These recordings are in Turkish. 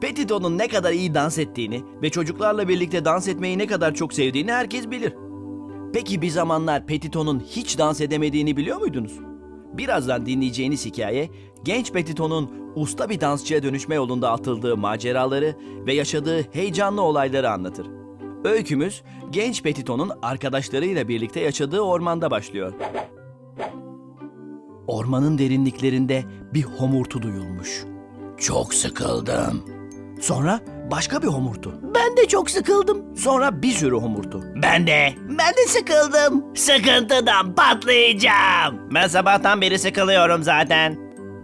Petito'nun ne kadar iyi dans ettiğini ve çocuklarla birlikte dans etmeyi ne kadar çok sevdiğini herkes bilir. Peki bir zamanlar Petito'nun hiç dans edemediğini biliyor muydunuz? Birazdan dinleyeceğiniz hikaye, genç Petito'nun usta bir dansçıya dönüşme yolunda atıldığı maceraları ve yaşadığı heyecanlı olayları anlatır. Öykümüz, genç Petito'nun arkadaşlarıyla birlikte yaşadığı ormanda başlıyor. Ormanın derinliklerinde bir homurtu duyulmuş. Çok sıkıldım. Sonra başka bir homurtu. Ben de çok sıkıldım. Sonra bir sürü homurtu. Ben de. Ben de sıkıldım. Sıkıntıdan patlayacağım. Ben sabahtan beri sıkılıyorum zaten.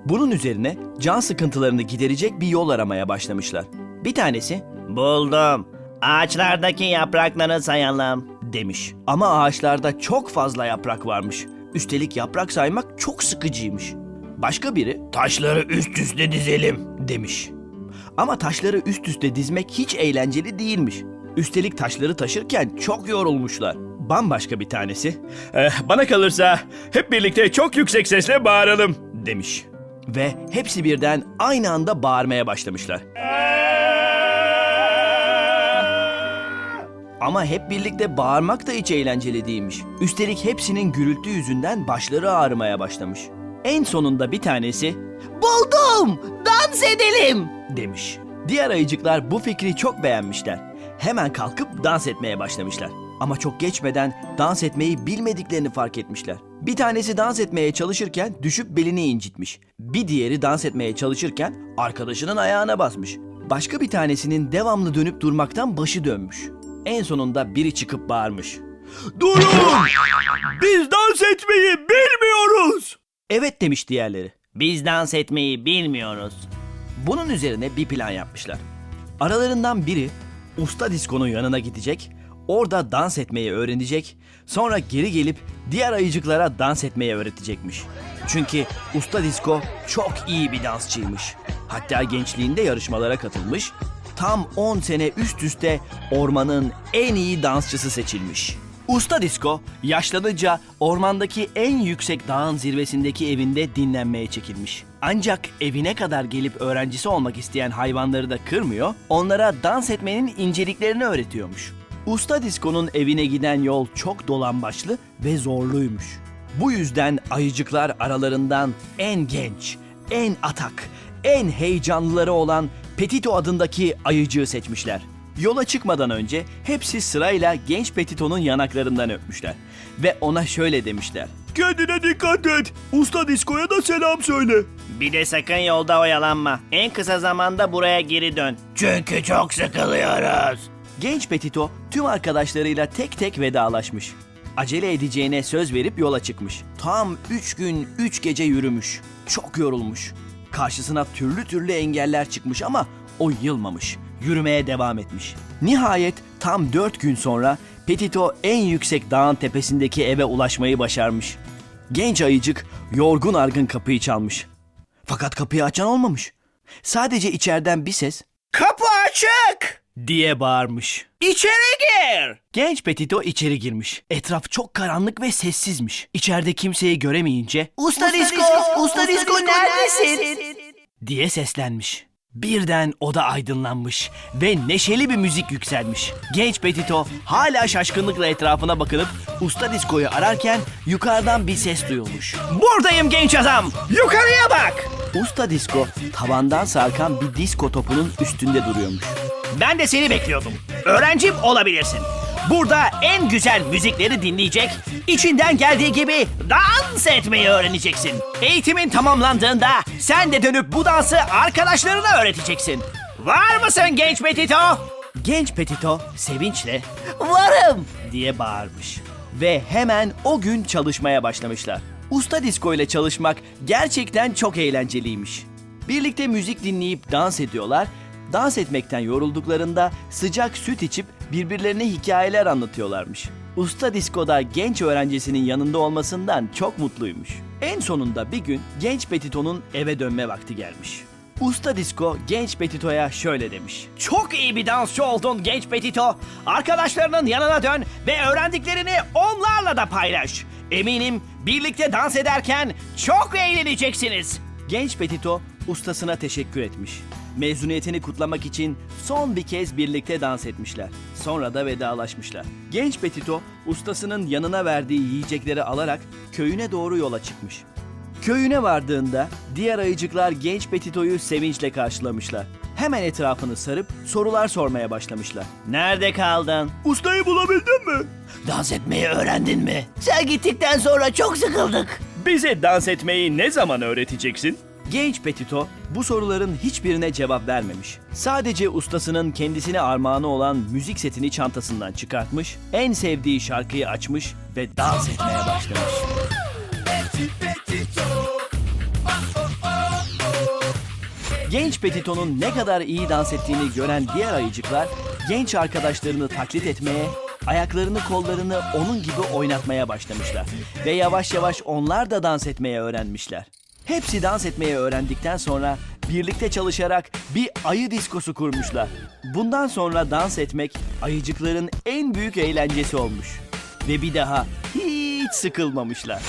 Bunun üzerine can sıkıntılarını giderecek bir yol aramaya başlamışlar. Bir tanesi buldum. Ağaçlardaki yaprakları sayalım demiş. Ama ağaçlarda çok fazla yaprak varmış. Üstelik yaprak saymak çok sıkıcıymış. Başka biri taşları üst üste dizelim demiş. Ama taşları üst üste dizmek hiç eğlenceli değilmiş. Üstelik taşları taşırken çok yorulmuşlar. Bambaşka bir tanesi, "Eh, bana kalırsa hep birlikte çok yüksek sesle bağıralım demiş. Ve hepsi birden aynı anda bağırmaya başlamışlar. Ama hep birlikte bağırmak da hiç eğlenceli değilmiş. Üstelik hepsinin gürültü yüzünden başları ağrımaya başlamış. En sonunda bir tanesi "Buldum! Dans edelim!" demiş. Diğer ayıcıklar bu fikri çok beğenmişler. Hemen kalkıp dans etmeye başlamışlar. Ama çok geçmeden dans etmeyi bilmediklerini fark etmişler. Bir tanesi dans etmeye çalışırken düşüp belini incitmiş. Bir diğeri dans etmeye çalışırken arkadaşının ayağına basmış. Başka bir tanesinin devamlı dönüp durmaktan başı dönmüş. En sonunda biri çıkıp bağırmış. Durun! Biz dans etmeyi bilmiyoruz! Evet demiş diğerleri. Biz dans etmeyi bilmiyoruz. Bunun üzerine bir plan yapmışlar. Aralarından biri usta diskonun yanına gidecek, orada dans etmeyi öğrenecek, sonra geri gelip diğer ayıcıklara dans etmeyi öğretecekmiş. Çünkü usta disko çok iyi bir dansçıymış. Hatta gençliğinde yarışmalara katılmış, tam 10 sene üst üste ormanın en iyi dansçısı seçilmiş. Usta Disko yaşlanınca ormandaki en yüksek dağın zirvesindeki evinde dinlenmeye çekilmiş. Ancak evine kadar gelip öğrencisi olmak isteyen hayvanları da kırmıyor, onlara dans etmenin inceliklerini öğretiyormuş. Usta Disko'nun evine giden yol çok dolambaçlı ve zorluymuş. Bu yüzden ayıcıklar aralarından en genç, en atak, en heyecanlıları olan Petito adındaki ayıcığı seçmişler. Yola çıkmadan önce hepsi sırayla genç Petito'nun yanaklarından öpmüşler. Ve ona şöyle demişler. Kendine dikkat et. Usta Disko'ya da selam söyle. Bir de sakın yolda oyalanma. En kısa zamanda buraya geri dön. Çünkü çok sıkılıyoruz. Genç Petito tüm arkadaşlarıyla tek tek vedalaşmış. Acele edeceğine söz verip yola çıkmış. Tam üç gün, üç gece yürümüş. Çok yorulmuş. Karşısına türlü türlü engeller çıkmış ama o yılmamış. Yürümeye devam etmiş. Nihayet tam dört gün sonra Petito en yüksek dağın tepesindeki eve ulaşmayı başarmış. Genç ayıcık yorgun argın kapıyı çalmış. Fakat kapıyı açan olmamış. Sadece içeriden bir ses Kapı açık! diye bağırmış. İçeri gir! Genç Petito içeri girmiş. Etraf çok karanlık ve sessizmiş. İçeride kimseyi göremeyince Usta, Disko, Usta Disko neredesin? diye seslenmiş. Birden oda aydınlanmış ve neşeli bir müzik yükselmiş. Genç Petito hala şaşkınlıkla etrafına bakınıp Usta Disko'yu ararken yukarıdan bir ses duyulmuş. Buradayım genç adam. Yukarıya bak. Usta Disko tavandan sarkan bir disko topunun üstünde duruyormuş. Ben de seni bekliyordum. Öğrencim olabilirsin. Burada en güzel müzikleri dinleyecek, içinden geldiği gibi dans etmeyi öğreneceksin. Eğitimin tamamlandığında sen de dönüp bu dansı arkadaşlarına öğreteceksin. Var mısın genç Petito? Genç Petito sevinçle Varım. diye bağırmış. Ve hemen o gün çalışmaya başlamışlar. Usta Disko ile çalışmak gerçekten çok eğlenceliymiş. Birlikte müzik dinleyip dans ediyorlar. Dans etmekten yorulduklarında sıcak süt içip birbirlerine hikayeler anlatıyorlarmış. Usta Disko'da genç öğrencisinin yanında olmasından çok mutluymuş. En sonunda bir gün genç Petito'nun eve dönme vakti gelmiş. Usta Disko genç Petito'ya şöyle demiş. Çok iyi bir dansçı oldun genç Petito. Arkadaşlarının yanına dön ve öğrendiklerini onlarla da paylaş. Eminim birlikte dans ederken çok eğleneceksiniz. Genç Petito ustasına teşekkür etmiş. Mezuniyetini kutlamak için son bir kez birlikte dans etmişler. Sonra da vedalaşmışlar. Genç Petito ustasının yanına verdiği yiyecekleri alarak köyüne doğru yola çıkmış. Köyüne vardığında diğer ayıcıklar genç Petito'yu sevinçle karşılamışlar. Hemen etrafını sarıp sorular sormaya başlamışlar. Nerede kaldın? Ustayı bulabildin mi? Dans etmeyi öğrendin mi? Sen gittikten sonra çok sıkıldık. Bize dans etmeyi ne zaman öğreteceksin? Genç Petito bu soruların hiçbirine cevap vermemiş. Sadece ustasının kendisine armağanı olan müzik setini çantasından çıkartmış, en sevdiği şarkıyı açmış ve dans etmeye başlamış. Genç Petito'nun ne kadar iyi dans ettiğini gören diğer ayıcıklar genç arkadaşlarını taklit etmeye, ayaklarını kollarını onun gibi oynatmaya başlamışlar. Ve yavaş yavaş onlar da dans etmeye öğrenmişler. Hepsi dans etmeyi öğrendikten sonra birlikte çalışarak bir ayı diskosu kurmuşlar. Bundan sonra dans etmek ayıcıkların en büyük eğlencesi olmuş. Ve bir daha hiç sıkılmamışlar.